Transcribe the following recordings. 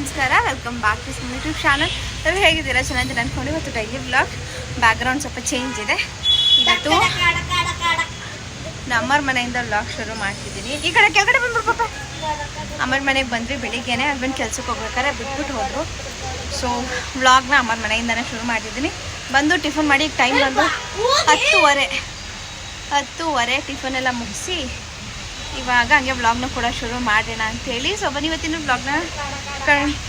ನಮಸ್ಕಾರ welcome back to YouTube channel ನೀವು ಹೇಗಿದ್ದೀರಾ? ಚೆನ್ನಾಗಿದೆ ಅಂದ್ಕೊಂಡು ಇವತ್ತು ಡೈಲಿ ಬ್ಲಾಗ್ ಬ್ಯಾಕ್ಗ್ರೌಂಡ್ ಸ್ವಲ್ಪ ಚೇಂಜ್ ಇದೆ. ಇವತ್ತು ನಮ್ಮರ ಮನೆಯಿಂದ ಬ್ಲಾಗ್ ಶುರು ಮಾಡ್ತಿದ್ದೀನಿ. ಈ ಕಡೆ ಕೆಳಗಡೆ ಬಂದ್ಬಿಡು ಪಾಪ ಅಮ್ಮರ ಮನೆಗೆ ಬಂದ್ವಿ ಬೆಳಿಗ್ಗೆನೆ. ಹಸ್ಬೆಂಡ್ ಕೆಲ್ಸಕ್ಕೆ ಹೋಗ್ಬೇಕಾದ್ರೆ ಬಿಟ್ಬಿಟ್ಟು ಹೋದರು. ಸೊ ವ್ಲಾಗ್ನ ಅಮ್ಮರ ಮನೆಯಿಂದನೇ ಶುರು ಮಾಡಿದ್ದೀನಿ. ಬಂದು ಟಿಫನ್ ಮಾಡಿ ಟೈಮ್ ಬಂದು ಹತ್ತುವರೆ. ಹತ್ತುವರೆ ಟಿಫನ್ ಎಲ್ಲ ಮುಗಿಸಿ ಇವಾಗ ಹಂಗೆ ವ್ಲಾಗ್ನ ಕೂಡ ಶುರು ಮಾಡೋಣ ಅಂತೇಳಿ. ಸೊ ಬನ್ನಿ ಇವತ್ತಿನ ವ್ಲಾಗ್ನ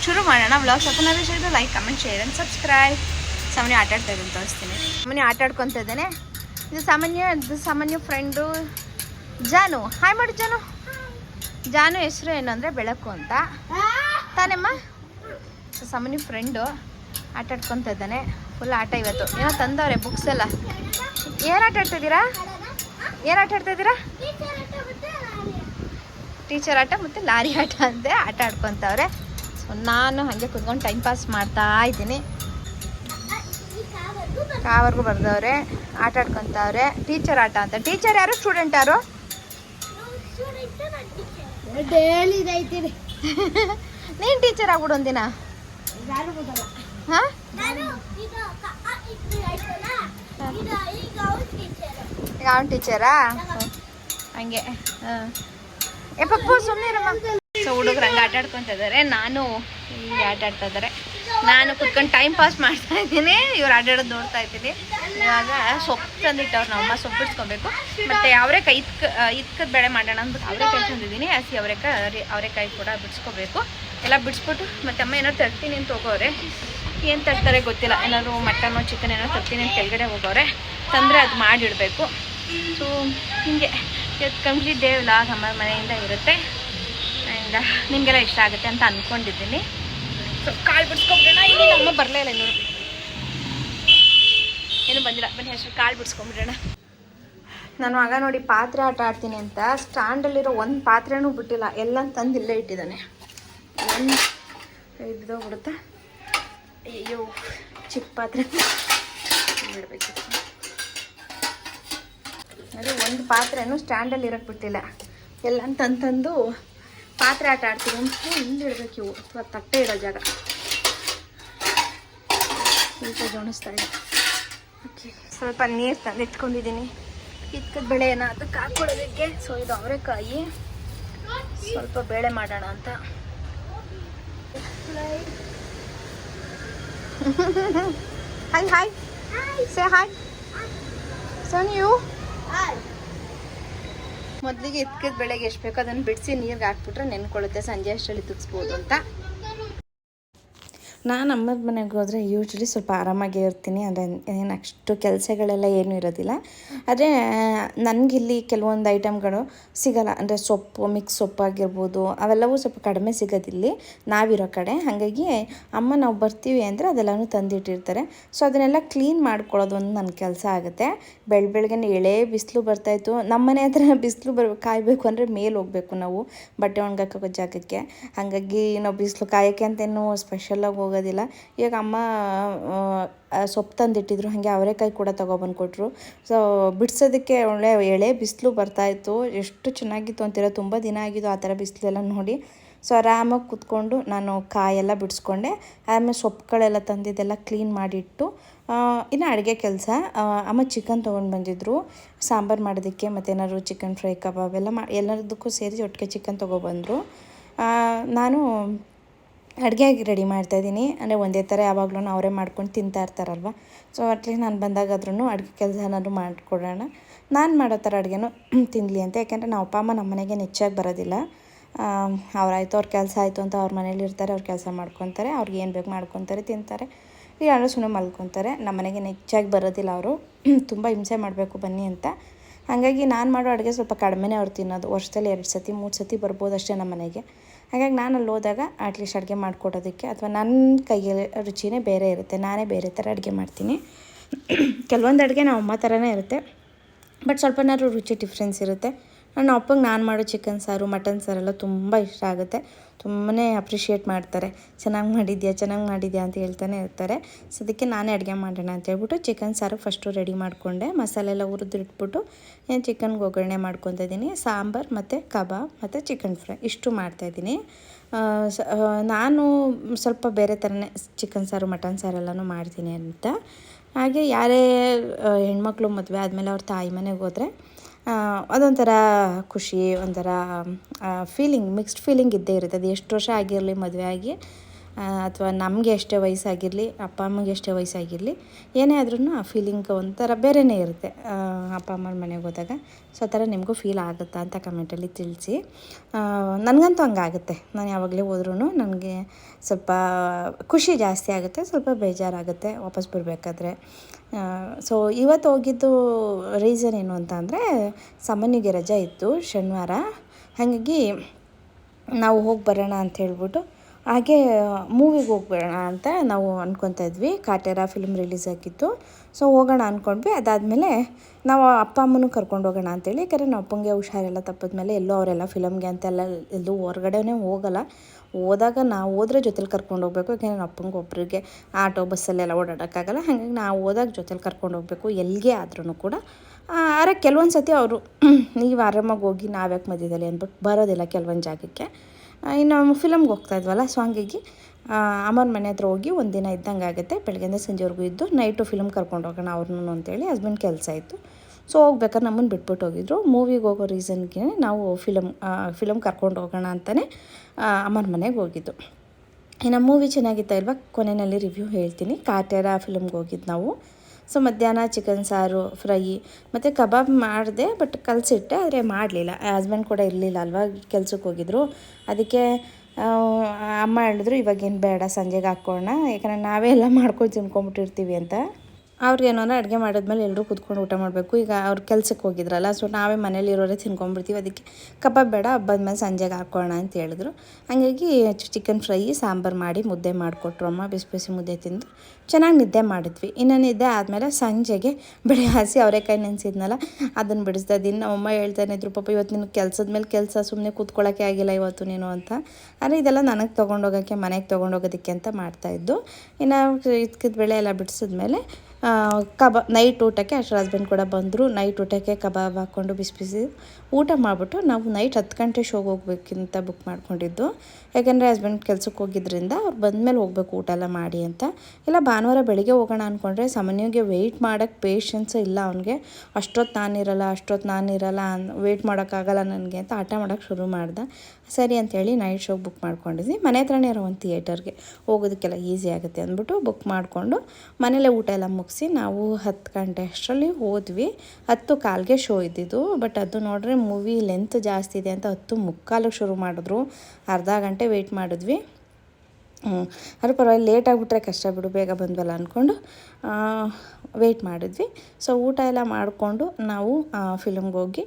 ಶುರು ಮಾಡೋಣ. ವ್ಲಾಗ್ ಸ್ವಲ್ಪ ನಾವು ಇಷ್ಟ like comment share and subscribe ಸಾಮಾನ್ಯ ಆಟ ಆಡ್ತಾ ತೋರಿಸ್ತೀನಿ. ಸಾಮಾನ್ಯ ಆಟ ಆಡ್ಕೊತ ಇದ್ದೇನೆ. ಇದು ಸಾಮಾನ್ಯ ಇದು ಸಾಮಾನ್ಯ ಫ್ರೆಂಡು ಜಾನು. ಹಾಯ್ ಮಾಡಿ ಜಾನು. ಜಾನು ಹೆಸರು ಏನು ಅಂದರೆ ಬೆಳಕು ಅಂತ. ತಾನೆಮ್ಮ? ಸೊ ಸಾಮಾನ್ಯ ಫ್ರೆಂಡು ಆಟ ಆಡ್ಕೊತ ಇದ್ದಾನೆ. ಫುಲ್ ಆಟ ಇವತ್ತು. ಏನೋ ತಂದವ್ರೆ ಬುಕ್ಸ್ ಎಲ್ಲ. ಏನು ಆಟ ಆಡ್ತಾ ಇದ್ದೀರಾ? ಏನು ಆಟ ಆಡ್ತಾ ಇದ್ದೀರಾ? ಟೀಚರ್ ಆಟ ಮತ್ತು ಲಾರಿ ಆಟ ಅಂತ ಆಟ ಆಡ್ಕೊತವ್ರೆ. ಸೊ ನಾನು ಹಾಗೆ ಕುತ್ಕೊಂಡು ಟೈಮ್ ಪಾಸ್ ಮಾಡ್ತಾ ಇದ್ದೀನಿ. ಕಾವರ್ಗೂ ಬರ್ದವ್ರೆ ಆಟ ಆಡ್ಕೊತವ್ರೆ. ಟೀಚರ್ ಆಟ ಅಂತ. ಟೀಚರ್ ಯಾರು? ಸ್ಟೂಡೆಂಟ್ ಯಾರು? ನೀನ್ ಟೀಚರ್ ಆಗ್ಬಿಡು ಒಂದಿನ. ಹಾಂ. ಈಗ ಅವ್ನು ಟೀಚರಾ ಹಂಗೆ. ಹಾಂ. ಸುಮ್ಮನೆ ಸೊ, ಹುಡುಗರು ಹಂಗೆ ಆಟ ನಾನು ಹಿಂಗೆ ಆಟ ಆಡ್ತಾ ಇದ್ದಾರೆ ನಾನು ಕುತ್ಕೊಂಡು ಟೈಮ್ ಪಾಸ್ ಮಾಡ್ತಾ ಇದ್ದೀನಿ. ಇವ್ರು ಆಟಾಡೋದು ನೋಡ್ತಾ ಇದ್ದೀನಿ. ಇವಾಗ ಸೊಪ್ಪು ತಂದಿಟ್ಟವ್ರು ನಮ್ಮ ಸೊಪ್ಪು ಬಿಡ್ಸ್ಕೊಬೇಕು ಮತ್ತು ಅವರೆಕಾಯಿ ಇತ್ಕ ಇತ್ಕದ ಬೆಳೆ ಮಾಡೋಣ ಅಂದ್ಬಿಟ್ಟು ಅವರೆಕಾಯಿ ತಂದಿದ್ದೀನಿ ಹಸಿ ಅವರೆಕಾಯಿ ಅವರೆಕಾಯಿ ಕೂಡ ಬಿಡಿಸ್ಕೋಬೇಕು. ಎಲ್ಲ ಬಿಡಿಸ್ಬಿಟ್ಟು ಮತ್ತೆ ಅಮ್ಮ ಏನಾದ್ರು ತರ್ತೀನಿ ಅಂತ ಹೋಗೋರೆ ಏನು ತರ್ತಾರೆ ಗೊತ್ತಿಲ್ಲ. ಏನಾದ್ರು ಮಟನು ಚಿಕನ್ ಏನೋ ತರ್ತೀನಿ ಅಂತ ಕೆಳಗಡೆ ಹೋಗೋರೆ ತಂದರೆ ಅದು ಮಾಡಿಡಬೇಕು. ಸೊ ಹೀಗೆ. ಇವತ್ತು ಕಂಪ್ಲೀಟ್ ಡೇ ವ್ಲಾಗ್ ಅಮ್ಮ ಮನೆಯಿಂದ ಇರುತ್ತೆ. ಆ್ಯಂಡ್ ನಿಮಗೆಲ್ಲ ಇಷ್ಟ ಆಗುತ್ತೆ ಅಂತ ಅಂದ್ಕೊಂಡಿದ್ದೀನಿ ಸೊ ಕಾಳು ಬಿಡಿಸ್ಕೊಂಬಿಡೋಣ. ಇಲ್ಲಿ ನಮ್ಮ ಬರಲೇ ಇಲ್ಲ ನೋಡಿ ಏನು ಬಂದಿಲ್ಲ. ಬನ್ನಿ, ಅಷ್ಟು ಕಾಳು ಬಿಡಿಸ್ಕೊಂಬಿಡೋಣ. ನಾನು ಮಗ ನೋಡಿ ಪಾತ್ರೆ ಆಟ ಆಡ್ತೀನಿ ಅಂತ. ಸ್ಟ್ಯಾಂಡಲ್ಲಿರೋ ಒಂದು ಪಾತ್ರೆನೂ ಬಿಟ್ಟಿಲ್ಲ. ಎಲ್ಲ ತಂದು ಇಲ್ಲೇ ಇಟ್ಟಿದ್ದಾನೆ. ಒಂದು ಅಯ್ಯೋ ಚಿಕ್ಕ ಪಾತ್ರೆ. ಬಿಡಬೇಕು ಅದೇ ಒಂದು ಪಾತ್ರೆನೂ ಸ್ಟ್ಯಾಂಡಲ್ಲಿ ಇರೋಕ್ಕೆ ಬಿಟ್ಟಿಲ್ಲ. ಎಲ್ಲ ತಂತಂದು ಪಾತ್ರೆ ಆಟ ಆಡ್ತೀವಿ ಅಂತ ಹಿಂದೆ ಇಡಬೇಕು ಇವು. ಅಥವಾ ತಟ್ಟೆ ಇಡೋ ಜಾಗ. ಸ್ವಲ್ಪ ಜೋಣಿಸ್ತಾ ಇದೆ ಓಕೆ ಸ್ವಲ್ಪ ನೀರು ತಂದು ಇಟ್ಕೊಂಡಿದ್ದೀನಿ ಇತ್ಕದ ಬೆಳೆನ ಅದಕ್ಕೆ ಹಾಕ್ಕೊಳ್ಳೋದಕ್ಕೆ ಸೊ ಇದು ಅವರೆಕಾಯಿ. ಸ್ವಲ್ಪ ಬೇಳೆ ಮಾಡೋಣ ಅಂತ. Hi. Hi say hi son you ಮೊದಲಿಗೆ ಇದ್ಕಿದ ಬೆಳೆಗೆ ಎಷ್ಟು ಬೇಕೋ ಅದನ್ನು ಬಿಡಿಸಿ ನೀರಿಗೆ ಹಾಕ್ಬಿಟ್ರೆ ನೆನ್ಕೊಳ್ಳುತ್ತೆ ಸಂಜೆ ಅಷ್ಟರಲ್ಲಿ ತುಗಿಸ್ಬೋದು ಅಂತ. ನಾನು ಅಮ್ಮದ ಮನೆಗೆ ಹೋದರೆ ಯೂಶ್ವಲಿ ಸ್ವಲ್ಪ ಆರಾಮಾಗೇ ಇರ್ತೀನಿ. ಅಂದರೆ ಏನು ಅಷ್ಟು ಕೆಲಸಗಳೆಲ್ಲ ಏನೂ ಇರೋದಿಲ್ಲ. ಆದರೆ, ನನಗಿಲ್ಲಿ ಕೆಲವೊಂದು ಐಟಮ್ಗಳು ಸಿಗಲ್ಲ. ಅಂದರೆ ಸೊಪ್ಪು ಮಿಕ್ಸ್ ಸೊಪ್ಪು ಆಗಿರ್ಬೋದು ಅವೆಲ್ಲವೂ ಸ್ವಲ್ಪ ಕಡಿಮೆ ಸಿಗೋದಿಲ್ಲಿ ನಾವಿರೋ ಕಡೆ. ಹಾಗಾಗಿ ಅಮ್ಮ ನಾವು ಬರ್ತೀವಿ ಅಂದರೆ ಅದೆಲ್ಲನೂ ತಂದಿಟ್ಟಿರ್ತಾರೆ. ಸೊ ಅದನ್ನೆಲ್ಲ ಕ್ಲೀನ್ ಮಾಡ್ಕೊಳ್ಳೋದು ಒಂದು ನನ್ನ ಕೆಲಸ ಆಗುತ್ತೆ. ಬೆಳ ಬೆಳಗ್ಗೆ ಎಳೆ ಬಿಸಿಲು ಬರ್ತಾಯಿತ್ತು ನಮ್ಮ ಮನೆ ಹತ್ರ ಬಿಸಿಲು ಬರ್, ಕಾಯಬೇಕು ಅಂದರೆ ಮೇಲೆ ಹೋಗಬೇಕು ನಾವು ಬಟ್ಟೆ ಒಣಗಾಕೋ ಜಾಗಕ್ಕೆ. ಹಾಗಾಗಿ ನಾವು ಬಿಸಿಲು ಕಾಯೋಕ್ಕೆ ಅಂತೇನು ಸ್ಪೆಷಲಾಗಿ ಹೋಗೋದಿಲ್ಲ. ಈಗ ಅಮ್ಮ ಸೊಪ್ಪು ತಂದಿಟ್ಟಿದ್ರು. ಹಾಗೆ ಅವರೆಕಾಯಿ ಕೂಡ ತೊಗೊಬಂದು ಕೊಟ್ಟರು ಸೊ ಬಿಡಿಸೋದಕ್ಕೆ ಒಳ್ಳೆ ಎಳೆ ಬಿಸಿಲು ಬರ್ತಾಯಿತ್ತು ಎಷ್ಟು ಚೆನ್ನಾಗಿತ್ತು ಅಂತೀರ? ತುಂಬ ದಿನ ಆಗಿದ್ದು ಆ ಥರ ಬಿಸಿಲೆಲ್ಲ ನೋಡಿ. ಸೊ ಆರಾಮಾಗಿ ಕೂತ್ಕೊಂಡು ನಾನು ಕಾಯೆಲ್ಲ ಬಿಡಿಸ್ಕೊಂಡೆ. ಆಮೇಲೆ ಸೊಪ್ಪುಗಳೆಲ್ಲ ತಂದಿದ್ದೆಲ್ಲ ಕ್ಲೀನ್ ಮಾಡಿಟ್ಟು ಇನ್ನು ಅಡುಗೆ ಕೆಲಸ. ಅಮ್ಮ ಚಿಕನ್ ತೊಗೊಂಡು ಬಂದಿದ್ದರು ಸಾಂಬಾರು ಮಾಡೋದಕ್ಕೆ ಮತ್ತೇನಾದ್ರು ಚಿಕನ್ ಫ್ರೈ, ಕಬಾಬ್ ಎಲ್ಲ ಮಾ ಎಲ್ಲದಕ್ಕೂ ಸೇರಿ ಒಟ್ಟಿಗೆ ಚಿಕನ್ ತೊಗೊಬಂದರು. ನಾನು ಅಡುಗೆ ರೆಡಿ ಮಾಡ್ತಾಯಿದ್ದೀನಿ ಅಂದರೆ ಒಂದೇ ಥರ ಯಾವಾಗಲೂ ಅವರೇ ಮಾಡ್ಕೊಂಡು ತಿಂತಾ ಇರ್ತಾರಲ್ವ? ಸೊ ಅಟ್ಲೀಸ್ಟ್ ನಾನು ಬಂದಾಗಾದ್ರೂ ಅಡುಗೆ ಕೆಲಸ ಏನಾದರೂ ಮಾಡಿಕೊಡೋಣ. ನಾನು ಮಾಡೋ ಥರ ಅಡುಗೆನೂ ತಿನ್ನಲಿ ಅಂತ. ಯಾಕೆಂದರೆ ನಾವು ಅಪ್ಪ, ಅಮ್ಮ ನಮ್ಮ ಮನೆಗೆ ಹೆಚ್ಚಾಗಿ ಬರೋದಿಲ್ಲ ಅವರಾಯ್ತು, ಅವ್ರ ಕೆಲಸ ಆಯಿತು ಅಂತ ಅವ್ರ ಮನೇಲಿ ಇರ್ತಾರೆ, ಅವ್ರ ಕೆಲಸ ಮಾಡ್ಕೊತಾರೆ. ಅವ್ರಿಗೆ ಏನು ಬೇಕು ಮಾಡ್ಕೊತಾರೆ, ತಿಂತಾರೆ. ಯಾರು ಸುಮ್ಮನೆ ಮಲ್ಕೊತಾರೆ. ನಮ್ಮ ಮನೆಗೆ ಹೆಚ್ಚಾಗಿ ಬರೋದಿಲ್ಲ ಅವರು. ತುಂಬ ಹಿಂಸೆ ಮಾಡಬೇಕು ಬನ್ನಿ ಅಂತ. ಹಾಗಾಗಿ ನಾನು ಮಾಡೋ ಅಡುಗೆ ಸ್ವಲ್ಪ ಕಡಿಮೆನೇ ಅವ್ರು ತಿನ್ನೋದು. ವರ್ಷದಲ್ಲಿ ಎರಡು ಸತಿ, ಮೂರು ಸತಿ ಬರ್ಬೋದು ಅಷ್ಟೇ ನಮ್ಮ ಮನೆಗೆ ಹಾಗಾಗಿ ನಾನು ಅಲ್ಲಿ ಹೋದಾಗ ಅಟ್ಲೀಸ್ಟ್ ಅಡುಗೆ ಮಾಡಿಕೊಡೋದಕ್ಕೆ ಅಥವಾ ನನ್ನ ಕೈಯಲ್ಲಿ ರುಚಿನೇ ಬೇರೆ ಇರುತ್ತೆ, ನಾನೇ ಬೇರೆ ಥರ ಅಡುಗೆ ಮಾಡ್ತೀನಿ. ಕೆಲವೊಂದು ಅಡುಗೆ ನಮ್ಮ ಅಮ್ಮ ಥರನೇ ಇರುತ್ತೆ ಬಟ್ ಸ್ವಲ್ಪನಾದ್ರೂ ರುಚಿ ಡಿಫ್ರೆನ್ಸ್ ಇರುತ್ತೆ. ನನ್ನ ಅಪ್ಪಂಗೆ ನಾನು ಮಾಡೋ ಚಿಕನ್ ಸಾರು, ಮಟನ್ ಸಾರೆಲ್ಲ ತುಂಬ ಇಷ್ಟ ಆಗುತ್ತೆ. ತುಂಬಾ ಅಪ್ರಿಷಿಯೇಟ್ ಮಾಡ್ತಾರೆ. ಚೆನ್ನಾಗಿ ಮಾಡಿದ್ಯಾ ಚೆನ್ನಾಗಿ ಮಾಡಿದ್ಯಾ ಅಂತ ಹೇಳ್ತಾನೆ ಇರ್ತಾರೆ. ಸೊ ಅದಕ್ಕೆ ನಾನೇ ಅಡುಗೆ ಮಾಡೋಣ ಅಂತ ಹೇಳ್ಬಿಟ್ಟು ಚಿಕನ್ ಸಾರು ಫಸ್ಟು ರೆಡಿ ಮಾಡಿಕೊಂಡೆ. ಮಸಾಲೆ ಎಲ್ಲ ಹುರಿದು ಇಟ್ಬಿಟ್ಟು ಏನು ಚಿಕನ್ಗೆ ಒಗ್ಗರಣೆ ಮಾಡ್ಕೊತಾ ಇದ್ದೀನಿ. ಸಾಂಬಾರು ಮತ್ತು ಕಬಾಬ್ ಮತ್ತು ಚಿಕನ್ ಫ್ರೈ ಇಷ್ಟು ಮಾಡ್ತಾಯಿದ್ದೀನಿ ನಾನು ಸ್ವಲ್ಪ ಬೇರೆ ಥರನೇ ಚಿಕನ್ ಸಾರು, ಮಟನ್ ಸಾರು ಎಲ್ಲನೂ ಮಾಡ್ತೀನಿ ಅಂತ. ಹಾಗೆ ಯಾರೇ ಹೆಣ್ಮಕ್ಳು ಮದುವೆ ಆದಮೇಲೆ ಅವ್ರ ತಾಯಿ ಮನೆಗೆ ಹೋದರೆ ಅದೊಂಥರ ಖುಷಿ ಒಂಥರ ಫೀಲಿಂಗ್ ಮಿಕ್ಸ್ಡ್ ಫೀಲಿಂಗ್ ಇದ್ದೇ ಇರುತ್ತೆ ಅದು ಎಷ್ಟು ವರ್ಷ ಆಗಿರಲಿ ಮದುವೆ ಆಗಿ. ಅಥವಾ ನಮಗೆ ಎಷ್ಟೇ ವಯಸ್ಸಾಗಿರಲಿ, ಅಪ್ಪ ಅಮ್ಮಗೆ ಎಷ್ಟೇ ವಯಸ್ಸಾಗಿರಲಿ, ಏನೇ ಆದ್ರೂ ಆ ಫೀಲಿಂಗ್ ಒಂಥರ ಬೇರೆಯೇ ಇರುತ್ತೆ. ಅಪ್ಪ ಅಮ್ಮನ ಮನೆಗೆ ಹೋದಾಗ. ಸೊ ಆ ಥರ ನಿಮಗೂ ಫೀಲ್ ಆಗುತ್ತಾ ಅಂತ ಕಮೆಂಟಲ್ಲಿ ತಿಳಿಸಿ. ನನಗಂತೂ ಹಂಗಾಗುತ್ತೆ. ನಾನು ಯಾವಾಗಲೇ ಹೋದ್ರೂ ನನಗೆ ಸ್ವಲ್ಪ ಖುಷಿ ಜಾಸ್ತಿ ಆಗುತ್ತೆ, ಸ್ವಲ್ಪ ಬೇಜಾರಾಗುತ್ತೆ ವಾಪಸ್ ಬರಬೇಕಾದ್ರೆ. ಸೊ ಇವತ್ತು ಹೋಗಿದ್ದು ರೀಸನ್ ಏನು ಅಂತ ಅಂದರೆ, ಸಾಮಾನ್ಯಗೆ ರಜೆ ಇತ್ತು ಶನಿವಾರ. ಹಾಗಾಗಿ ನಾವು ಹೋಗಿ ಬರೋಣ ಅಂತ ಹೇಳ್ಬಿಟ್ಟು ಹಾಗೆ ಮೂವಿಗೆ ಹೋಗ್ಬೇಡ ಅಂತ ನಾವು ಅಂದ್ಕೊತಾ ಇದ್ವಿ. ಕಾಟೇರ ಫಿಲ್ಮ್ ರಿಲೀಸ್ ಆಗಿತ್ತು. ಸೊ ಹೋಗೋಣ ಅಂದ್ಕೊಂಡ್ವಿ ಅದಾದಮೇಲೆ ನಾವು ಅಪ್ಪ ಅಮ್ಮನೂ ಕರ್ಕೊಂಡು ಹೋಗೋಣ ಅಂತೇಳಿ, ಯಾಕಂದರೆ ನಮ್ಮ ಅಪ್ಪಂಗೆ ಹುಷಾರೆಲ್ಲ, ತಪ್ಪಿದ್ಮೇಲೆ ಎಲ್ಲೋ ಅವರೆಲ್ಲ ಫಿಲಮ್ಗೆ ಅಂತೆಲ್ಲ ಎಲ್ಲೂ ಹೊರಗಡೆನೇ ಹೋಗಲ್ಲ. ಹೋದಾಗ ನಾವು ಹೋದ್ರೆ ಜೊತೆಲಿ ಕರ್ಕೊಂಡು ಹೋಗ್ಬೇಕು. ಯಾಕೆಂದರೆ ನಮ್ಮ ಅಪ್ಪಂಗೆ ಒಬ್ಬರಿಗೆ ಆಟೋ ಬಸ್ಸಲ್ಲೆಲ್ಲ ಓಡಾಡೋಕ್ಕಾಗಲ್ಲ. ಹಾಗಾಗಿ ನಾವು ಹೋದಾಗ ಜೊತೆಲಿ ಕರ್ಕೊಂಡು ಹೋಗಬೇಕು, ಎಲ್ಲಿಗೆ ಆದ್ರೂ ಕೂಡ. ಆದರೆ ಕೆಲವೊಂದು ಸತಿ ಅವರು ನೀವು ಆರಾಮಾಗಿ ಹೋಗಿ ನಾವ್ಯಾಕೆ ಮಧ್ಯದಲ್ಲಿ? ಅಂದ್ಬಿಟ್ಟು ಬರೋದಿಲ್ಲ ಕೆಲವೊಂದು ಜಾಗಕ್ಕೆ. ಇನ್ನು ಫಿಲಮ್ಗೆ ಹೋಗ್ತಾ ಇದ್ವಲ್ಲ ಸೊ ಹಂಗಾಗಿ ಅಮ್ಮನ ಮನೆ ಹತ್ರ ಹೋಗಿ ಒಂದು ದಿನ ಇದ್ದಂಗೆ ಆಗುತ್ತೆ. ಬೆಳಗ್ಗೆಯಿಂದ ಸಂಜೆವರೆಗೂ ಇದ್ದು ನೈಟು ಫಿಲಮ್ ಕರ್ಕೊಂಡು ಹೋಗೋಣ ಅವ್ರನ್ನೂ ಅಂತೇಳಿ ಹಸ್ಬೆಂಡ್ ಕೆಲಸ ಇತ್ತು. ಸೊ ಹೋಗ್ಬೇಕಾದ್ರೆ ನಮ್ಮನ್ನು ಬಿಟ್ಬಿಟ್ಟು ಹೋಗಿದ್ರು. ಮೂವಿಗೆ ಹೋಗೋ ರೀಸನ್ಗೆ ನಾವು ಫಿಲಮ್ ಫಿಲಮ್ ಕರ್ಕೊಂಡು ಹೋಗೋಣ ಅಂತಲೇ ಅಮ್ಮನ ಮನೆಗೆ ಹೋಗಿದ್ದು. ಇನ್ನು ಮೂವಿ ಚೆನ್ನಾಗಿತ್ತಾ ಇಲ್ವಾ, ಕೊನೆಯಲ್ಲಿ ರಿವ್ಯೂ ಹೇಳ್ತೀನಿ. ಕಾಟೇರ ಫಿಲಮ್ಗೆ ಹೋಗಿದ್ದು ನಾವು. ಸೊ ಮಧ್ಯಾಹ್ನ ಚಿಕನ್ ಸಾರು ಫ್ರೈ ಮತ್ತು ಕಬಾಬ್ ಮಾಡಿದೆ ಬಟ್ ಕಲಸಿಟ್ಟೆ, ಆದರೆ ಮಾಡಲಿಲ್ಲ. ಹಸ್ಬೆಂಡ್ ಕೂಡ ಇರಲಿಲ್ಲ ಅಲ್ವಾ, ಕೆಲ್ಸಕ್ಕೆ ಹೋಗಿದ್ರು. ಅದಕ್ಕೆ ಅಮ್ಮ ಹೇಳಿದ್ರು, ಇವಾಗೇನು ಬೇಡ, ಸಂಜೆಗೆ ಹಾಕ್ಕೊಳ್ಳೋಣ ಯಾಕಂದರೆ ನಾವೇ ಎಲ್ಲ ಮಾಡ್ಕೊಂಡು ತಿನ್ಕೊಂಬಿಟ್ಟಿರ್ತೀವಿ ಅಂತ. ಅವ್ರಿಗೇನೋ ಅಂದರೆ ಅಡುಗೆ ಮಾಡಿದ್ಮೇಲೆ ಎಲ್ಲರೂ ಕೂತ್ಕೊಂಡು ಊಟ ಮಾಡಬೇಕು. ಈಗ ಅವ್ರು ಕೆಲ್ಸಕ್ಕೆ ಹೋಗಿದ್ರಲ್ಲ ಸೊ ನಾವೇ ಮನೇಲಿ ಇರೋರೇ ತಿನ್ಕೊಂಡ್ಬಿಡ್ತೀವಿ. ಅದಕ್ಕೆ ಕಬಾಬ್ ಬೇಡ ಹಬ್ಬದ ಮೇಲೆ ಸಂಜೆಗೆ ಹಾಕೋಣ ಅಂತ ಹೇಳಿದ್ರು. ಹಾಗಾಗಿ ಚಿಕನ್ ಫ್ರೈ, ಸಾಂಬಾರು ಮಾಡಿ ಮುದ್ದೆ ಮಾಡಿಕೊಟ್ರು ಅಮ್ಮ. ಬಿಸಿ ಬಿಸಿ ಮುದ್ದೆ ತಿಂದು ಚೆನ್ನಾಗಿ ನಿದ್ದೆ ಮಾಡಿದ್ವಿ. ಇನ್ನು ನಿದ್ದೆ ಆದಮೇಲೆ ಸಂಜೆಗೆ ಬೆಳೆ ಹಸಿ ಅವರೆಕಾಯಿ ನೆನೆಸಿದ್ನಲ್ಲ, ಅದನ್ನು ಬಿಡಿಸ್ದೆ. ದಿನ ನಮ್ಮಮ್ಮ ಹೇಳ್ತಾನೆ ಇದ್ರು, ಪಾಪ ಇವತ್ತು ನಿನ್ನ ಕೆಲಸದ ಮೇಲೆ ಕೆಲಸ ಸುಮ್ಮನೆ ಕೂತ್ಕೊಳ್ಳೋಕ್ಕೆ ಆಗಿಲ್ಲ ಇವತ್ತು ನೀನು ಅಂತ. ಆದರೆ ಇದೆಲ್ಲ ನನಗೆ ತೊಗೊಂಡೋಗೋಕ್ಕೆ, ಮನೆಗೆ ತೊಗೊಂಡೋಗೋದಕ್ಕೆ ಅಂತ ಮಾಡ್ತಾಯಿದ್ದು ಇನ್ನು ಇದ್ಕಿದ ಬೆಳೆ ಎಲ್ಲ ಬಿಡಿಸಿದ್ಮೇಲೆ ಕಬಾ, ನೈಟ್ ಊಟಕ್ಕೆ ಅಷ್ಟರ ಹಸ್ಬೆಂಡ್ ಕೂಡ ಬಂದರು. ನೈಟ್ ಊಟಕ್ಕೆ ಕಬಾಬ್ ಹಾಕ್ಕೊಂಡು ಬಿಸಿ ಬಿಸಿ ಊಟ ಮಾಡಿಬಿಟ್ಟು ನಾವು ನೈಟ್ ಹತ್ತು ಗಂಟೆ ಶೋಗೆ ಹೋಗ್ಬೇಕಿಂತ ಬುಕ್ ಮಾಡ್ಕೊಂಡಿದ್ದು. ಯಾಕೆಂದರೆ ಹಸ್ಬೆಂಡ್ ಕೆಲ್ಸಕ್ಕೆ ಹೋಗಿದ್ದರಿಂದ ಅವ್ರು ಬಂದಮೇಲೆ ಹೋಗ್ಬೇಕು ಊಟ ಎಲ್ಲ ಮಾಡಿ ಅಂತ. ಇಲ್ಲ, ಭಾನುವಾರ ಬೆಳಿಗ್ಗೆ ಹೋಗೋಣ ಅಂದ್ಕೊಂಡ್ರೆ ಸಾಮಾನ್ಯವಾಗಿ ವೆಯ್ಟ್ ಮಾಡೋಕ್ಕೆ ಪೇಷನ್ಸ್ ಇಲ್ಲ ಅವನಿಗೆ. ಅಷ್ಟೊತ್ತು ನಾನಿರಲ್ಲ ಅಷ್ಟೊತ್ತು ನಾನಿರಲ್ಲ ವೆಯ್ಟ್ ಮಾಡೋಕ್ಕಾಗಲ್ಲ ನನಗೆ ಅಂತ ಆಟ ಮಾಡೋಕ್ಕೆ ಶುರು ಮಾಡ್ದೆ. ಸರಿ ಅಂಥೇಳಿ ನೈಟ್ ಶೋಗೆ ಬುಕ್ ಮಾಡ್ಕೊಂಡಿದ್ವಿ. ಮನೆ ಹತ್ರನೇ ಇರೋ ಒಂದು ಥಿಯೇಟರ್ಗೆ ಹೋಗೋದಕ್ಕೆಲ್ಲ ಈಸಿ ಆಗುತ್ತೆ ಅಂದ್ಬಿಟ್ಟು ಬುಕ್ ಮಾಡಿಕೊಂಡು ಮನೇಲೇ ಊಟ ಎಲ್ಲ ಮುಗಿಸಿ ನಾವು ಹತ್ತು ಗಂಟೆ ಅಷ್ಟರಲ್ಲಿ ಹೋದ್ವಿ. ಹತ್ತು ಕಾಲ್ಗೆ ಶೋ ಇದ್ದಿದ್ದು ಬಟ್ ಅದು ನೋಡ್ರೆ ಮೂವಿ ಲೆಂತ್ ಜಾಸ್ತಿ ಇದೆ ಅಂತ ಹತ್ತು ಮುಕ್ಕಾಲಿಗೆ ಶುರು ಮಾಡಿದ್ರು. ಅರ್ಧ ಗಂಟೆ ವೆಯ್ಟ್ ಮಾಡಿದ್ವಿ. ಅದ್ರ ಪರವಾಗಿಲ್ಲ ಲೇಟ್ ಆಗಿಬಿಟ್ರೆ ಕಷ್ಟ ಬಿಡು, ಬೇಗ ಬಂದ್ವಲ್ಲ ಅಂದ್ಕೊಂಡು ವೆಯ್ಟ್ ಮಾಡಿದ್ವಿ. ಸೊ ಊಟ ಎಲ್ಲ ಮಾಡಿಕೊಂಡು ನಾವು ಫಿಲಮ್ಗೆ ಹೋಗಿ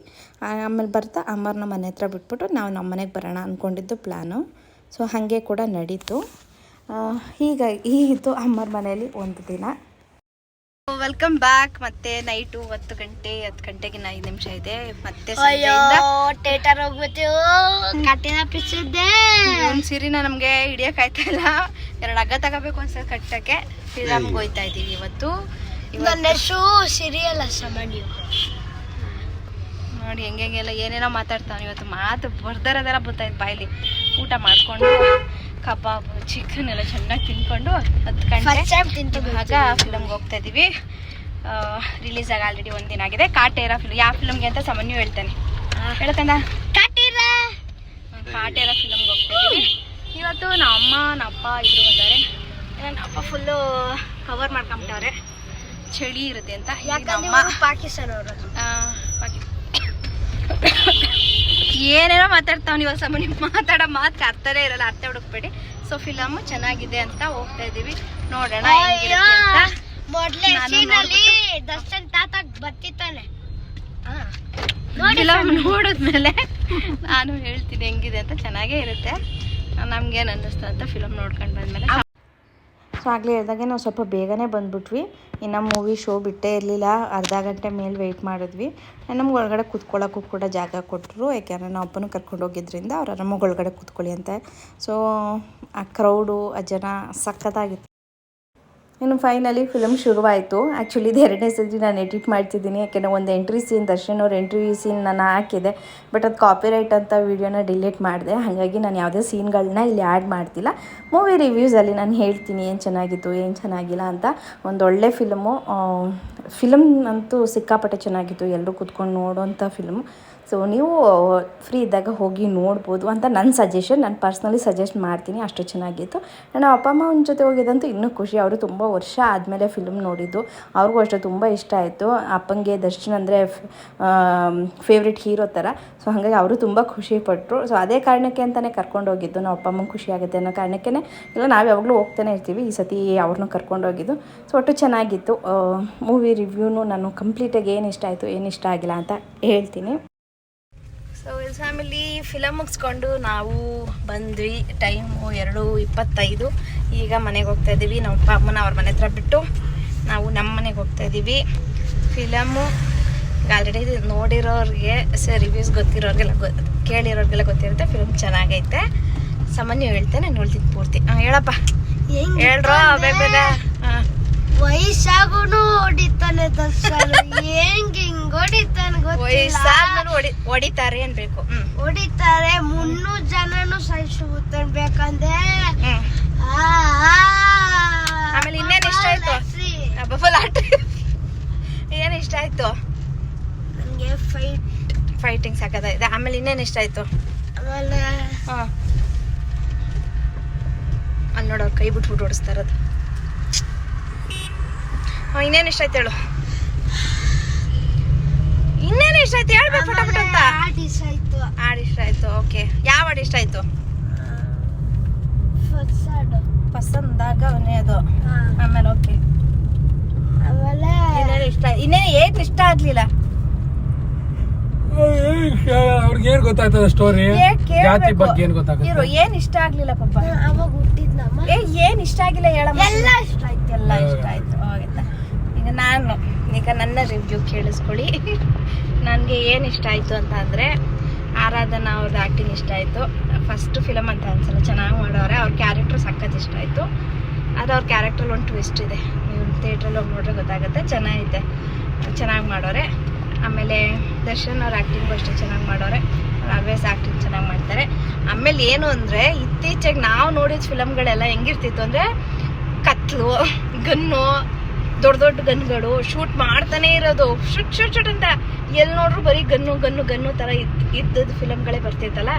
ಆಮೇಲೆ ಬರ್ತಾ ಅಮ್ಮರನ್ನ ಮನೆ ಹತ್ರ ಬಿಟ್ಬಿಟ್ಟು ನಾವು ನಮ್ಮ ಮನೆಗೆ ಬರೋಣ ಅಂದ್ಕೊಂಡಿದ್ದು ಪ್ಲ್ಯಾನು ಸೊ ಹಾಗೆ ಕೂಡ ನಡೀತು. ಈಗ ಹೀಗಾಗಿ ಇತ್ತು ಅಮ್ಮರ ಮನೆಯಲ್ಲಿ ಒಂದು ದಿನ. ವೆಲ್ಕಮ್ ಬ್ಯಾಕ್ ಮತ್ತೆ ನೈಟು ಹತ್ತು ಗಂಟೆ ಹತ್ತು ಗಂಟೆಗೆ ಐದು ನಿಮಿಷ ಇದೆ. ಮತ್ತೆ ಥಿಯೇಟರ್ ಹೋಗ್ಬಿಟ್ಟು ಕಟ್ಟಿನ ಪಿಚ್ಚಿದ್ದೆ. ಒಂದು ಸಿರಿನ ನಮಗೆ ಹಿಡಿಯಕ್ ಆಯ್ತಾ ಇಲ್ಲ. ಎರಡು ಹಗ್ಗ ತಗೋಬೇಕು ಒಂದ್ಸಲ ಕಟ್ಟಕ್ಕೆ. ಫಿಲಮ್ಗೆ ಹೋಯ್ತಾ ಇದ್ದೀವಿ ಇವತ್ತು. ನನ್ನ ಹೆಸರು ಸಿರಿಯಲ್ಲ ಸಾಮಾನ್ಯ ನೋಡಿ ಹೆಂಗೆ ಹೆಂಗೆಲ್ಲ ಏನೇನೋ ಮಾತಾಡ್ತಾನೆ ಇವತ್ತು ಮಾತು ಬರ್ದಾರದೆಲ್ಲ ಬರ್ತಾಯಿತ್ತು ಬಾಯಲ್ಲಿ. ಊಟ ಮಾಡಿಕೊಂಡು ಕಬಾಬ್ ಚಿಕನ್ ಎಲ್ಲ ಚೆನ್ನಾಗಿ ತಿನ್ಕೊಂಡು ಹತ್ತು ಗಂಟೆ ಟೈಮ್ ತಿಂತು ಇವಾಗ ಫಿಲಮ್ಗೆ ಹೋಗ್ತಾ ಇದ್ದೀವಿ. ರಿಲೀಸ್ ಆಗಿ ಆಲ್ರೆಡಿ ದಿನ ಆಗಿದೆ. ಕಾಟೇರ ಫಿಲ್ಮ್ ಯಾವ ಫಿಲಮ್ಗೆ ಅಂತ ಸಾಮಾನ್ಯ ಹೇಳ್ತಾನೆ. ಹೇಳ್ಕಂದ? ಕಾಟೇರಾ! ಕಾಟೇರ ಫಿಲಮ್ಗೆ ಹೋಗ್ತಾ ಇದ್ದೀವಿ. ಇವತ್ತು ನಮ್ಮ ಅಮ್ಮ ನಮ್ಮ ಅಪ್ಪ ಇದ್ರು ಬಂದಾರೆ ನನ್ನ ಅಪ್ಪ ಫುಲ್ಲು ಕವರ್ ಮಾಡ್ಕೊಂಬಿಟ್ಟವ್ರೆ. ಚಳಿ ಇರುತ್ತೆ ಅಂತ ಪಾಕಿಸ್ತಾನ. ಏನೇನೋ ಮಾತಾಡ್ತಾವ್ ಇವಾಗ ನೀವು ಮಾತಾಡೋ ಮಾತು ಅರ್ಥನೇ ಇರಲ್ಲ ಅರ್ಥ ಹುಡುಕ್ಬೇಡಿ. ಸೊ ಫಿಲಮ್ ಚೆನ್ನಾಗಿದೆ ಅಂತ ಹೋಗ್ತಾ ಇದೀವಿ. ನೋಡೋಣ ದರ್ಶನ್ ತಾತ ಬರ್ತಿತ್ತಾನೆ ಫಿಲಮ್ ನೋಡಿದ್ಮೇಲೆ ನಾನು ಹೇಳ್ತೀನಿ ಹೆಂಗಿದೆ ಅಂತ ಚೆನ್ನಾಗೇ ಇರುತ್ತೆ. ನಮ್ಗೇನು ಅನ್ನಿಸ್ತು ಅಂತ ಫಿಲಮ್ ನೋಡ್ಕೊಂಡ್ ಬಂದ್ಮೇಲೆ. ಆಗಲೇ ಇದ್ದಾಗೆ ನಾವು ಸ್ವಲ್ಪ ಬೇಗನೆ ಬಂದ್ಬಿಟ್ವಿ. ಇನ್ನು ಮೂವಿ ಶೋ ಬಿಟ್ಟೇ ಇರಲಿಲ್ಲ. ಅರ್ಧ ಗಂಟೆ ಮೇಲೆ ವೆಯ್ಟ್ ಮಾಡಿದ್ವಿ. ನಮ್ಗೆ ಒಳಗಡೆ ಕೂತ್ಕೊಳ್ಳೋಕ್ಕೂ ಕೂಡ ಜಾಗ ಕೊಟ್ಟರು ಯಾಕೆಂದರೆ ನಾವು ಅಪ್ಪನೂ ಕರ್ಕೊಂಡು ಹೋಗಿದ್ರಿಂದ ಅವ್ರು ಆರಾಮಾಗಿ ಒಳಗಡೆ ಕೂತ್ಕೊಳ್ಳಿ ಅಂತ. ಸೊ ಆ ಕ್ರೌಡು ಆ ಜನ ಸಖತ್ತಾಗಿತ್ತು. ಇನ್ನು ಫೈನಲಿ ಫಿಲಮ್ ಶುರುವಾಯಿತು. ಆ್ಯಕ್ಚುಲಿ ಇದು ಎರಡನೇ ಸರ್ತಿ ನಾನು ಎಡಿಟ್ ಮಾಡ್ತಿದ್ದೀನಿ. ಯಾಕೆಂದರೆ ಒಂದು ಎಂಟ್ರಿ ಸೀನ್ ದರ್ಶನ್ ಅವ್ರ ಎಂಟ್ರಿ ಸೀನ್ ನಾನು ಹಾಕಿದೆ. ಬಟ್ ಅದು ಕಾಪಿರೈಟ್ ಅಂತ ವೀಡಿಯೋನ ಡಿಲೀಟ್ ಮಾಡಿದೆ. ಹಾಗಾಗಿ ನಾನು ಯಾವುದೇ ಸೀನ್ಗಳನ್ನ ಇಲ್ಲಿ ಆ್ಯಡ್ ಮಾಡ್ತಿಲ್ಲ. ಮೂವಿ ರಿವ್ಯೂಸಲ್ಲಿ ನಾನು ಹೇಳ್ತೀನಿ ಏನು ಚೆನ್ನಾಗಿತ್ತು, ಏನು ಚೆನ್ನಾಗಿಲ್ಲ ಅಂತ. ಒಂದು ಒಳ್ಳೆ ಫಿಲಮು ಫಿಲಮ್ ಅಂತೂ ಸಿಕ್ಕಾಪಟ್ಟೆ ಚೆನ್ನಾಗಿತ್ತು. ಎಲ್ಲರೂ ಕೂತ್ಕೊಂಡು ನೋಡೋಂಥ ಫಿಲ್ಮು ಸೊ ನೀವು ಫ್ರೀ ಇದ್ದಾಗ ಹೋಗಿ ನೋಡ್ಬೋದು ಅಂತ ನನ್ನ ಸಜೆಷನ್ ನಾನು ಪರ್ಸ್ನಲಿ ಸಜೆಸ್ಟ್ ಮಾಡ್ತೀನಿ. ಅಷ್ಟು ಚೆನ್ನಾಗಿತ್ತು. ನಾನು ಅಪ್ಪ, ಅಮ್ಮ ಅವನ ಜೊತೆ ಹೋಗಿದ್ದಂತೂ ಇನ್ನೂ ಖುಷಿ. ಅವರು ತುಂಬ ವರ್ಷ ಆದಮೇಲೆ ಫಿಲ್ಮ್ ನೋಡಿದ್ದು. ಅವ್ರಿಗೂ ಅಷ್ಟೇ ತುಂಬ ಇಷ್ಟ ಆಯಿತು. ಅಪ್ಪಂಗೆ ದರ್ಶನ್ ಅಂದರೆ ಫೇವ್ರೆಟ್ ಹೀರೋ ಥರ ಸೊ ಹಾಗಾಗಿ ಅವರು ತುಂಬ ಖುಷಿಪಟ್ಟರು ಸೊ ಅದೇ ಕಾರಣಕ್ಕೆ ಅಂತಲೇ ಕರ್ಕೊಂಡು ಹೋಗಿದ್ದು. ನಾವು ಅಪ್ಪ, ಅಮ್ಮಂಗೆ ಖುಷಿ ಆಗುತ್ತೆ ಅನ್ನೋ ಕಾರಣಕ್ಕೆ ಇಲ್ಲ, ನಾವು ಯಾವಾಗಲೂ ಹೋಗ್ತಾನೆ ಇರ್ತೀವಿ. ಈ ಸತಿ ಅವ್ರನ್ನೂ ಕರ್ಕೊಂಡು ಹೋಗಿದ್ದು. ಸೊ ಒಟ್ಟು ಚೆನ್ನಾಗಿತ್ತು. ಮೂವಿ ರಿವ್ಯೂನು ನಾನು ಕಂಪ್ಲೀಟಾಗಿ ಏನು ಇಷ್ಟ ಆಯಿತು, ಏನು ಇಷ್ಟ ಆಗಿಲ್ಲ ಅಂತ ಹೇಳ್ತೀನಿ. ಸೊ ಫ್ಯಾಮಿಲಿ ಫಿಲಮ್ ಮುಗಿಸ್ಕೊಂಡು ನಾವು ಬಂದ್ವಿ ಟೈಮು ಎರಡು ಇಪ್ಪತ್ತೈದು. ಈಗ ಮನೆಗೆ ಹೋಗ್ತಾ ಇದ್ದೀವಿ ನಮ್ಮ ಅಪ್ಪ ಅಮ್ಮನ ಅವ್ರ ಮನೆ ಹತ್ರ ಬಿಟ್ಟು ನಾವು ನಮ್ಮ ಮನೆಗೆ ಹೋಗ್ತಾ ಇದ್ದೀವಿ ಫಿಲಮು ಆಲ್ರೆಡಿ ನೋಡಿರೋರಿಗೆ ಸರ್ ರಿವ್ಯೂಸ್ ಗೊತ್ತಿರೋರಿಗೆಲ್ಲ ಗೊ ಕೇಳಿರೋರಿಗೆಲ್ಲ ಗೊತ್ತಿರುತ್ತೆ. ಫಿಲಮ್ ಚೆನ್ನಾಗೈತೆ. ಸಾಮಾನ್ಯ ಹೇಳ್ತೇನೆ ನೋಡ್ತೀನಿ ಪೂರ್ತಿ. ಹಾಂ ಹೇಳಪ್ಪ. ಹೇಳ್ರೋ ಬೇಗ ವಯಸ್ಸಾಗುನು ಹೊಡಿತಾನೆ ದರ್ಶನ್. ಹೆಂಗ್ ಹಿಂಗ್ ಹೊಡಿತಾನೆ ಗೊತ್ತಿಲ್ಲ. ವಯಸ್ಸಾದ್ಮೇಲೆ ಹೊಡಿ ಹೊಡಿತಾರೆ ಅನ್ಬೇಕು ಹೊಡಿತಾರೆ ಮುನ್ನೂರ್ ಜನನು ಬೇಕಂದ್ರೆ. ಆ, ಆ. ಆಮೇಲೆ ಇನ್ನೇನು ಇಷ್ಟ ಆಯ್ತು? ಬಫಲ್ ಆಟ ಏನು ಇಷ್ಟ ಆಯ್ತು? ನನಗೆ ಫೈಟ್ ಫೈಟಿಂಗ್ ಸಾಕದಾಗಿದೆ ಆಮೇಲೆ ಇನ್ನೇನು ಇಷ್ಟ ಆಯ್ತು? ಆಮೇಲೆ ಹಾಂ. ಅಲ್ಲಿ ನೋಡೋ ಕೈ ಬಿಟ್ಬಿಟ್ಟು ಓಡಿಸ್ತಾ ಇರೋದು. ಹಾಂ ಇನ್ನೇನು ಇಷ್ಟ ಆಯ್ತು ಹೇಳು. ಇನ್ನೇನು ಇಷ್ಟ ಆಯ್ತು? ಹೇಳ್ಬೇಕು ಫಟಾಫಟ ಅಂತ. ಹಾಡು ಇಷ್ಟ ಆಯ್ತು. ಹಾಡು ಇಷ್ಟ ಆಯ್ತು ಓಕೆ. ಯಾವ ಹಾಡು ಇಷ್ಟ ಆಯ್ತು. ಪಸಂದಾಗ ಅವನೇ ಅದು ಆಮೇಲೆ ಓಕೆ. ಆಮೇಲೆ ಇನ್ನೇನು ಇಷ್ಟ ಇನ್ನೇನು ಏನು ಇಷ್ಟ ಆಗ್ಲಿಲ್ಲ? ಅವ್ರಿಗೆ ಏನ್ ಗೊತ್ತಾಯ್ತದ ಸ್ಟೋರಿ? ಜಾತಿ ಬಗ್ಗೆ ಏನ್ ಗೊತ್ತಾಗ್ತದೆ ಇರೋ ಏನ್ ಇಷ್ಟ ಆಗ್ಲಿಲ್ಲ ಪಾಪ? ಅವಾಗ ಹುಟ್ಟಿದ್ನಮ್ಮ. ಏ ಏನ್ ಇಷ್ಟ ಆಗಿಲ್ಲ ಹೇಳಮ್ಮ? ಎಲ್ಲ ಇಷ್ಟ ಆಯ್ತು. ಎಲ್ಲ ಇಷ್ಟ ಆಯ್ತು ಆಯ್ತಾ ಈಗ ನಾನು, ಈಗ ನನ್ನ ರಿವ್ಯೂ ಕೇಳಿಸ್ಕೊಳ್ಳಿ. ನನಗೆ ಏನು ಇಷ್ಟ ಆಯಿತು ಅಂತ ಅಂದರೆ, ಆರಾಧನಾ ಅವ್ರದ್ದು ಆ್ಯಕ್ಟಿಂಗ್ ಇಷ್ಟ ಆಯಿತು. ಫಸ್ಟ್ ಫಿಲಮ್ ಅಂತ ಅನ್ಸಲ್ಲ ಚೆನ್ನಾಗಿ ಮಾಡೋರೆ, ಅವ್ರ ಕ್ಯಾರೆಕ್ಟ್ರ್ ಸಖತ್ ಇಷ್ಟ ಆಯಿತು. ಅದು ಅವ್ರ ಕ್ಯಾರೆಕ್ಟ್ರಲ್ಲಿ ಒಂದು ಟ್ವಿಸ್ಟ್ ಇದೆ. ನೀವು ಥಿಯೇಟ್ರಲ್ಲಿ ಹೋಗಿ ನೋಡ್ರೆ ಗೊತ್ತಾಗುತ್ತೆ ಚೆನ್ನಾಗಿದೆ ಚೆನ್ನಾಗಿ ಮಾಡೋರೆ. ಆಮೇಲೆ ದರ್ಶನ್ ಅವ್ರ ಆ್ಯಕ್ಟಿಂಗು ಅಷ್ಟೇ ಚೆನ್ನಾಗಿ ಮಾಡೋರೆ. ಅವ್ರು ಆಲ್ವೇಸ್ ಆ್ಯಕ್ಟಿಂಗ್ ಚೆನ್ನಾಗಿ ಮಾಡ್ತಾರೆ. ಆಮೇಲೆ ಏನು ಅಂದರೆ, ಇತ್ತೀಚೆಗೆ ನಾವು ನೋಡಿದ ಫಿಲಮ್ಗಳೆಲ್ಲ ಹೆಂಗಿರ್ತಿತ್ತು ಅಂದರೆ, ಕತ್ಲು, ಗನ್ನು ದೊಡ್ಡ ದೊಡ್ಡ ಗನ್ಗಳು ಶೂಟ್ ಮಾಡ್ತಾನೆ ಇರೋದು. ಶುಟ್ ಶುಟ್ ಶುಟ್ ಅಂತ ಎಲ್ಲಿ ನೋಡ್ರು ಬರೀ ಗನ್ನು ಗನ್ನು ಗನ್ನು ಥರ ಇದ್ ಇದ್ದದ್ದು ಫಿಲಮ್ಗಳೇ ಬರ್ತಿತ್ತಲ್ಲ?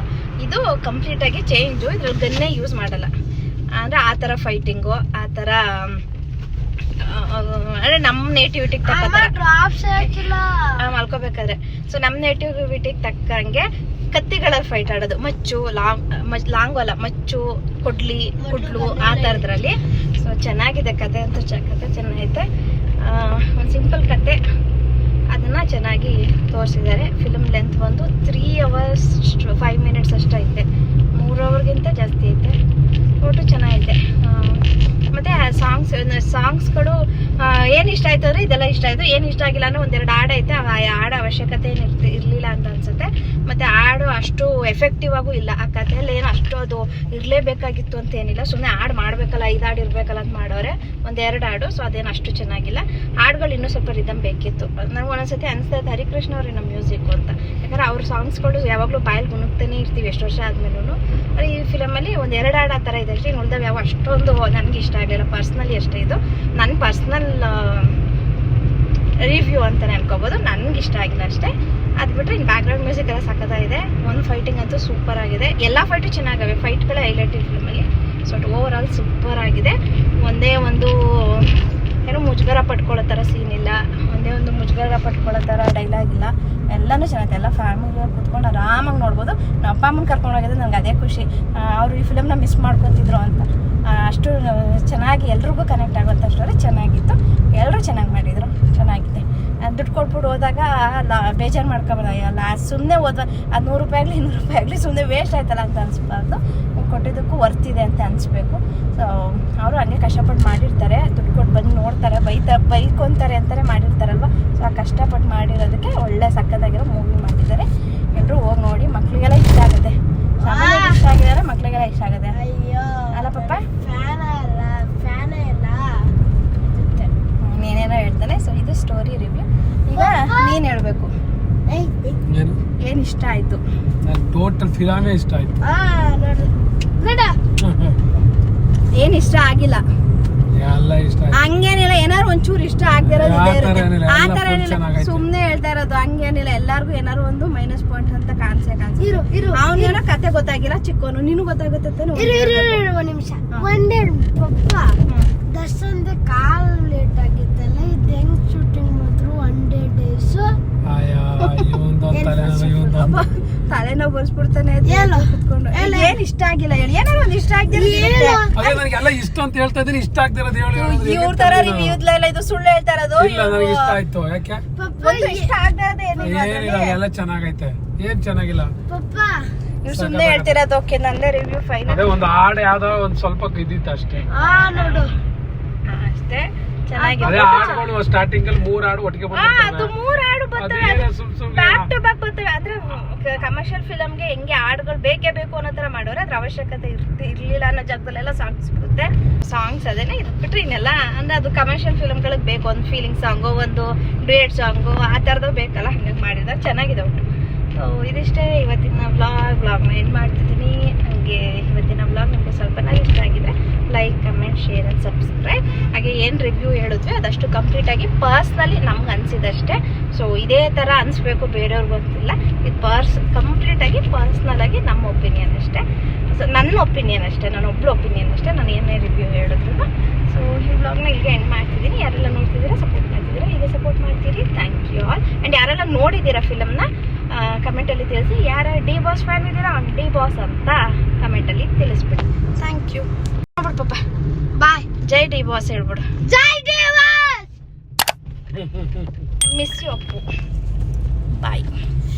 ಇದು ಕಂಪ್ಲೀಟಾಗಿ ಚೇಂಜು ಇದ್ರಲ್ಲಿ ಗನ್ನೇ ಯೂಸ್ ಮಾಡಲ್ಲ. ಅಂದರೆ ಆ ಥರ ಫೈಟಿಂಗು ಆ ಥರ ಅಂದ್ರೆ ನಮ್ಮ ನೇಟಿವಿಟಿಗೆ ತಕ್ಕ ಮಲ್ಕೋಬೇಕಾದ್ರೆ. ಸೊ ನಮ್ಮ ನೇಟಿವಿಟಿಗೆ ತಕ್ಕಂಗೆ ಕತ್ತಿಗಳಲ್ಲಿ ಫೈಟ್ ಆಡೋದು. ಮಚ್ಚು ಲಾಂಗ್ ಲಾಂಗ್ ಅಲ್ಲ ಮಚ್ಚು ಕೊಡ್ಲಿ ಕುಡ್ಲು ಆ ಥರದ್ರಲ್ಲಿ ಸೊ ಚೆನ್ನಾಗಿದೆ ಕತೆ ಅಂತ ಕತೆ ಚೆನ್ನಾಗೈತೆ. ಒಂದು ಸಿಂಪಲ್ ಕತೆ. ಅದನ್ನು ಚೆನ್ನಾಗಿ ತೋರಿಸಿದ್ದಾರೆ. ಫಿಲಮ್ ಲೆಂತ್ ಬಂದು ತ್ರೀ ಅವರ್ಸ್ ಫೈವ್ ಮಿನಿಟ್ಸ್ ಅಷ್ಟೈತೆ. ಮೂರು ಅವರ್ಗಿಂತ ಜಾಸ್ತಿ ಐತೆ. ಒಟ್ಟು ಚೆನ್ನಾಗೈತೆ. ಆ, ಮತ್ತೆ ಸಾಂಗ್ಸ್ ಸಾಂಗ್ಸ್ಗಳು ಏನು ಇಷ್ಟ ಆಯ್ತು ಅಂದರೆ ಇದೆಲ್ಲ ಇಷ್ಟ ಆಯಿತು. ಏನು ಇಷ್ಟ ಆಗಿಲ್ಲ ಅಂದರೆ ಒಂದೆರಡು ಹಾಡು ಐತೆ. ಆ ಹಾಡು ಅವಶ್ಯಕತೆ ಏನು ಇರ್ತಿ ಇರಲಿಲ್ಲ ಅಂತ ಅನ್ಸುತ್ತೆ. ಮತ್ತು ಹಾಡು ಅಷ್ಟು ಎಫೆಕ್ಟಿವ್ ಆಗೂ ಇಲ್ಲ. ಆ ಕಥೆಯಲ್ಲಿ ಏನು ಅಷ್ಟು ಅದು ಇರಲೇಬೇಕಾಗಿತ್ತು ಅಂತ ಏನಿಲ್ಲ. ಸುಮ್ಮನೆ ಹಾಡು ಮಾಡಬೇಕಲ್ಲ, ಐದು ಹಾಡು ಇರಬೇಕಲ್ಲ ಅಂತ ಮಾಡೋರೆ. ಒಂದೆರಡು ಹಾಡು ಸೊ ಅದೇನು ಅಷ್ಟು ಚೆನ್ನಾಗಿಲ್ಲ. ಹಾಡುಗಳು ಇನ್ನೂ ಸ್ವಲ್ಪ ರಿದಮ್ ಬೇಕಿತ್ತು. ನನಗೆ ಒಂದೊಂದ್ಸತಿ ಅನಿಸ್ತಾ ಇತ್ತು, ಹರಿಕೃಷ್ಣ ಅವ್ರ ನಮ್ಮ ಮ್ಯೂಸಿಕ್ ಅಂತ. ಯಾಕಂದ್ರೆ ಅವ್ರ ಸಾಂಗ್ಸ್ಗಳು ಯಾವಾಗಲೂ ಬಾಯಲ್ಲಿ ಗುಣಗ್ತಾನೆ ಇರ್ತೀವಿ, ಎಷ್ಟು ವರ್ಷ ಆದ್ಮೇಲೂ ಈ ಫಿಲಮಲ್ಲಿ ಒಂದು ಎರಡು ಹಾಡು ಆ ಥರ ಇದೆ ಅಷ್ಟೇ ನೋಡಿದಾಗ ಯಾವ ಅಷ್ಟೊಂದು ನನಗೆ ಇಷ್ಟ ಆಗಲಿಲ್ಲ. ಪರ್ಸ್ನಲಿ ಅಷ್ಟೇ ಇದು. ನನ್ನ ಪರ್ಸ್ನಲ್ ರಿವ್ಯೂ ಅಂತಲೇ ಅನ್ಕೋಬೋದು ನನಗೆ ಇಷ್ಟ ಆಗಿಲ್ಲ ಅಷ್ಟೇ. ಅದು ಬಿಟ್ಟರೆ ಇನ್ನು ಬ್ಯಾಕ್ಗ್ರೌಂಡ್ ಮ್ಯೂಸಿಕ್ ಎಲ್ಲ ಸಕ್ಕತ್ತಾಗಿದೆ ಒಂದು ಫೈಟಿಂಗ್ ಅಂತೂ ಸೂಪರ್ ಆಗಿದೆ. ಎಲ್ಲ ಫೈಟು ಚೆನ್ನಾಗವೆ. ಫೈಟ್ಗಳೇ ಹೈಲೈಟ್ ಈ ಫಿಲ್ಮಲ್ಲಿ ಸೊ ಓವರ್ ಆಲ್ ಸೂಪರ್ ಆಗಿದೆ. ಒಂದೇ ಒಂದು, ಏನೋ ಮುಜುಗರ ಪಟ್ಕೊಳ್ಳೋ ಥರ ಸೀನ್ ಇಲ್ಲ. ಒಂದೇ ಒಂದು ಮುಜುಗರ ಪಟ್ಕೊಳ್ಳೋ ಡೈಲಾಗ್ ಇಲ್ಲ. ಎಲ್ಲನೂ ಚೆನ್ನಾಗಿದೆ ಎಲ್ಲ ಫ್ಯಾಮಿಲಿ ಕುತ್ಕೊಂಡು ಆರಾಮಾಗಿ ನೋಡ್ಬೋದು. ನಮ್ಮ ಅಪ್ಪ ಅಮ್ಮನ ಕರ್ಕೊಂಡು ಹೋಗಿದ್ರೆ ನನಗೆ ಅದೇ ಖುಷಿ. ಅವರು ಈ ಫಿಲಮ್ನ ಮಿಸ್ ಮಾಡ್ಕೊತಿದ್ರು ಅಂತ. ಅಷ್ಟು ಚೆನ್ನಾಗಿ ಎಲ್ರಿಗೂ ಕನೆಕ್ಟ್ ಆಗುವಂಥ ಸ್ಟೋರಿ ಚೆನ್ನಾಗಿತ್ತು. ಎಲ್ಲರೂ ಚೆನ್ನಾಗಿ ಮಾಡಿದರು. ಚೆನ್ನಾಗಿದೆ. ದುಡ್ಡು ಕೊಟ್ಬಿಟ್ಟು ಹೋದಾಗ ಲಾ, ಬೇಜಾರು ಮಾಡ್ಕೊಬಾರ್ದು ಅಲ್ಲ ಸುಮ್ಮನೆ ಹೋದ ಅದು ನೂರು ರೂಪಾಯಿ ಆಗಲಿ ಇನ್ನೂರು ರೂಪಾಯಿ ಆಗಲಿ ಸುಮ್ಮನೆ ವೇಸ್ಟ್ ಆಯ್ತಲ್ಲ ಅಂತ ಅನಿಸ್ಬಾರ್ದು. ಕೊಟ್ಟಿದ್ದಕ್ಕೂ ವರ್ತಿದೆ ಅಂತ ಅನಿಸ್ಬೇಕು. ಸೊ ಅವರು ಹಂಗೆ ಕಷ್ಟಪಟ್ಟು ಮಾಡಿರ್ತಾರೆ ದುಡ್ಡು ಕೊಟ್ಟು ಬಂದು ನೋಡ್ತಾರೆ ಬೈತ ಬೈಕೊಂತಾರೆ ಅಂತಲೇ ಮಾಡಿರ್ತಾರಲ್ವ? ಸೊ ಆ ಕಷ್ಟಪಟ್ಟು ಮಾಡಿರೋದಕ್ಕೆ ಒಳ್ಳೆ ಸಕ್ಕತ್ತಾಗಿರೋ ಮೂವಿ ಮಾಡಿದ್ದಾರೆ. ಎಲ್ಲರೂ ಹೋಗಿ ನೋಡಿ ಮಕ್ಕಳಿಗೆಲ್ಲ ಇಷ್ಟ ಆಗುತ್ತೆ. ಇಷ್ಟ ಆಗಿದ್ದಾರೆ ಮಕ್ಕಳಿಗೆಲ್ಲ ಇಷ್ಟ ಆಗುತ್ತೆ. ಅಯ್ಯೋ ಅಲ್ಲ ಪಪ್ಪ? ಫ್ಯಾನ್ ಅಲ್ಲ ಫ್ಯಾನ್ ಇದು ಸ್ಟೋರಿ ರಿವ್ಯೂ ಈಗ ನೀನು ಹೇಳಬೇಕು. ಏನ್? ಏನು ಇಷ್ಟ ಆಯಿತು? ನನ್ ಟೋಟಲ್ ಫಿಲಾಮೇ ಇಷ್ಟ ಆಯ್ತು. ಆ ಏನ್ ಇಷ್ಟ ಆಗಿಲ್ಲ. ಎಲ್ಲ ಇಷ್ಟ ಆಯ್ತು. ಹಂಗೇನಿಲ್ಲ ಏನಾರು ಒಂಚೂರು ಇಷ್ಟ ಆಗದಿರೋದು ಆ ಚೆನ್ನಾಗೈತೆ. ಸುಮ್ಮನೆ ಹೇಳ್ತಾ ಇರೋದು ಹಂಗೇನಿಲ್ಲ ಎಲ್ಲಾರ್ಗು ಏನಾರು ಒಂದು ಮೈನಸ್ ಪಾಯಿಂಟ್ ಅಂತ ಕಾಣಿಸೇ ಕಾಣಿಸ್. ಇರು ಇರು ಅವನೇನೋ ಕತೆ ಗೊತ್ತಾಗಿಲ್ಲ ಚಿಕ್ಕವನು ನಿನ್ ಗೊತ್ತಾಗುತ್ತೆ ಒಂದ್ ನಿಮಿಷ. ಒಂದೇ ಪಪ್ಪ ದರ್ಶನ್ದ ಕಾಲ್ ಲೇಟ್ ಆಗಿತ್ತಲ್ಲ ಇದು ಹೆಂಗ್ ಶೂಟಿಂಗ್ ಮಾಡಿದ್ರು? ಒನ್ ಡೇ ಡೇಸ್ ತಲೆನೋವು ಬರ್ಸ್ಬಿಡ್ತಾನೆ. ಕುತ್ಕೊಂಡು. ಏನ್ ಇಷ್ಟ ಆಗಿಲ್ಲ ಹೇಳಿ? ಏನಾರ ಒಂದ್ ಇಷ್ಟ ಆಗ್ದಿರೋದು. ಇರುತ್ತೆ. ಅದೇ ನನಗೆಲ್ಲ ಇಷ್ಟ ಅಂತ ಹೇಳ್ತಾ ಇದ್ದೀನಿ ಇಷ್ಟ ಆಗ್ತಿರೋದು ಹೇಳಿ ಹೇಳಿದ್ರೆ ಇವ್ರ ತರ ತಗೊಳ್ಳಿ ರಿವ್ಯೂ ನಾನು? ಇಲ್ಲ ಇದು ಸುಳ್ಳು ಹೇಳ್ತಾ ಇರೋದು? ಇಲ್ಲ ನನಗೆ ಇಷ್ಟ ಆಯ್ತು. ಯಾಕೆ? ಒಂದು ಇಷ್ಟ ಆಗದೆ ಏನಿಲ್ಲ ಎಲ್ಲ ಚೆನ್ನಾಗೈತೆ. ಏನ್ ಚೆನ್ನಾಗಿಲ್ಲ? ಪಪ್ಪ. ನೀವು ಸುಮ್ಮನೆ ಹೇಳ್ತಿರೋದು ಓಕೆ ನಂದೇ ರಿವ್ಯೂ ಫೈನಲ್ ಅದೇ ಒಂದು ಹಾಡು ಯಾವ್ದೋ ಒಂದ್ ಸ್ವಲ್ಪ ಇದ್ದಿತ್ತು ಅಷ್ಟೇ. ಆ ನೋಡು. ಅಷ್ಟೇ? ಅದೇ ಚೆನ್ನಾಗಿದೆ ಹಾಡುಗಳು ಸ್ಟಾರ್ಟಿಂಗ್ ಅಲ್ಲಿ ಮೂರ್ ಹಾಡು ಒಟ್ಟಿಗೆ ಹಾ ಅದು ಮೂರ್ ಹಾಡು ಬರ್ತವೆ ಬ್ಯಾಕ್ ಟು ಬ್ಯಾಕ್ ಬರ್ತವೆ. ಕಮರ್ಷಿಯಲ್ ಫಿಲಮ್ಗೆ ಹೆಂಗೆ ಹಾಡುಗಳು ಬೇಕೇ ಬೇಕು ಅನ್ನೋ ಥರ ಮಾಡೋರು ಅದ್ರ ಅವಶ್ಯಕತೆ ಇರ್ತಿ, ಇರ್ಲಿಲ್ಲ ಅನ್ನೋ ಜಾಗದಲ್ಲೆಲ್ಲ ಸಾಂಗ್ಸ್ ಬಿಡುತ್ತೆ ಸಾಂಗ್ಸ್ ಅದೇನೆ ಇದ್ಬಿಟ್ರೆ ಇನ್ನೆಲ್ಲ, ಅಂದ್ರೆ ಅದು ಕಮರ್ಷಿಯಲ್ ಫಿಲಮ್ಗಳಿಗೆ ಬೇಕು, ಒಂದು ಫೀಲಿಂಗ್ ಸಾಂಗು ಒಂದು ಡ್ರೇಟ್ ಸಾಂಗು ಆ ಥರದ್ದು ಬೇಕಲ್ಲ, ಹಂಗಾಗಿ ಮಾಡಿದ್ರೆ ಚೆನ್ನಾಗಿದೆ ಒಟ್ಟು ಸೊ ಇದಿಷ್ಟೇ ಇವತ್ತಿನ ವ್ಲಾಗ್ ವ್ಲಾಗ್ನ ಏನು ಮಾಡ್ತಿದ್ದೀನಿ. ಹಾಗೆ ಇವತ್ತಿನ ವ್ಲಾಗ್ ನಿಮಗೆ ಸ್ವಲ್ಪ ಇಷ್ಟ ಆಗಿದ್ರೆ like comment share and subscribe ಹಾಗೆ ಏನು ರಿವ್ಯೂ ಹೇಳಿದ್ವಿ, ಅದಷ್ಟು ಕಂಪ್ಲೀಟಾಗಿ ಪರ್ಸ್ನಲಿ ನಮ್ಗೆ ಅನಿಸಿದಷ್ಟೇ. ಸೊ ಇದೇ ಥರ ಅನಿಸ್ಬೇಕು ಬೇರೆಯವ್ರಿಗೆ ಗೊತ್ತಿಲ್ಲ. ಇದು ಪರ್ಸ್ ಕಂಪ್ಲೀಟಾಗಿ ಪರ್ಸ್ನಲಾಗಿ ನಮ್ಮ ಒಪಿನಿಯನ್ ಅಷ್ಟೇ. ಸೊ ನನ್ನ ಒಪಿನಿಯನ್ ಅಷ್ಟೇ, ನನ್ನ ಒಬ್ಳು ಒಪಿನಿಯನ್ ಅಷ್ಟೇ. ನಾನು ಏನೇ ರಿವ್ಯೂ ಹೇಳಿದ್ರು ಸೊ ಈ ಬ್ಲಾಗ್ನ ಇಲ್ಲಿಗೆ ಎಂಡ್ ಮಾಡ್ತಿದ್ದೀನಿ ಯಾರೆಲ್ಲ ನೋಡ್ತಿದ್ದೀರಾ ಸಪೋರ್ಟ್ ಮಾಡ್ತಿದ್ದೀರಾ ಈಗ ಸಪೋರ್ಟ್ ಮಾಡ್ತೀರಿ. ಥ್ಯಾಂಕ್ ಯು ಆಲ್ ಆ್ಯಂಡ್ ಯಾರೆಲ್ಲ ನೋಡಿದ್ದೀರಾ ಫಿಲಮ್ನ ಕಮೆಂಟಲ್ಲಿ ತಿಳಿಸಿ. ಯಾರ ಡಿ ಬಾಸ್ ಫ್ಯಾನ್ ಇದ್ದೀರಾ ಡಿ ಬಾಸ್ ಅಂತ ಕಮೆಂಟಲ್ಲಿ ತಿಳಿಸ್ಬಿಡಿ. ಥ್ಯಾಂಕ್ ಯು ಮಾಡ್ಬಿಡು ಪಾಪ ಬಾಯ್. ಜೈ ಡಿ ಬಾಸ್ ಹೇಳ್ಬಿಡು. ಜೈ D boss miss you Appu. Bye